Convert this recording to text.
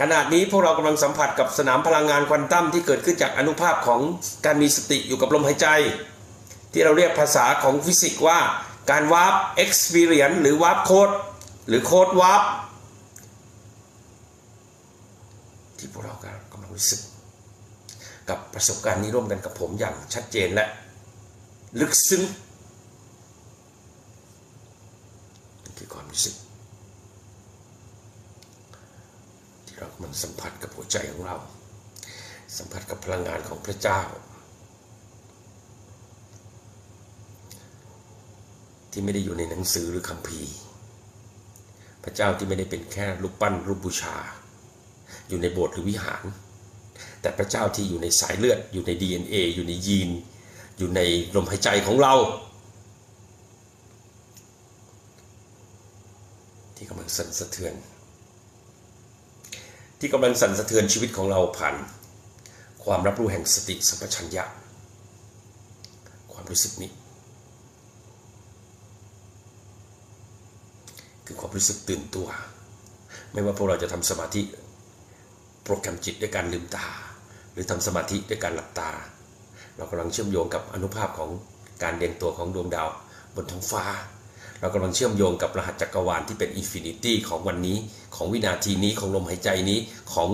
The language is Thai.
ขณะนี้พวกเรากำลังสัมผัสกับสนามพลังงานควอนตัมที่เกิดขึ้นจากอนุภาพของการมีสติอยู่กับลมหายใจ ที่เราเรียกภาษาของฟิสิกส์ว่าการวาร์ป experience หรือวาร์ปโคดหรือโคดวาร์ปที่พวกเรากำลังรู้สึก กับประสบการณ์นี้ร่วมกันกับผมอย่างชัดเจนและลึกซึ้งนี่คือความรู้สึก ที่เรากำลังสัมผัสกับหัวใจของเรา สัมผัสกับพลังงานของพระเจ้า ที่ไม่ได้อยู่ในหนังสือหรือคัมภีร์ พระเจ้าที่ไม่ได้เป็นแค่รูปปั้นรูปบูชา อยู่ในโบสถ์หรือวิหาร แต่พระเจ้าที่อยู่ในสายเลือด อยู่ใน DNA อยู่ในยีน อยู่ในลมหายใจของเราที่กำลังสั่นสะเทือน ที่กำลังสั่นสะเทือนชีวิตของเราผ่าน ความรับรู้แห่งสติสัมปชัญญะ ความรู้สึกนี้ คือความรู้สึกตื่นตัว ไม่ว่าพวกเราจะทำสมาธิ โปรแกรมจิตด้วยการลืมตา หรือทำสมาธิด้วยการหลับตา เรากำลังเชื่อมโยงกับอนุภาพของการเรียงตัวของดวงดาวบนท้องฟ้า เรากำลังเชื่อมโยงกับรหัสจักรวาลที่เป็นอินฟินิตี้ของวันนี้ของวินาทีนี้ของลมหายใจนี้ของ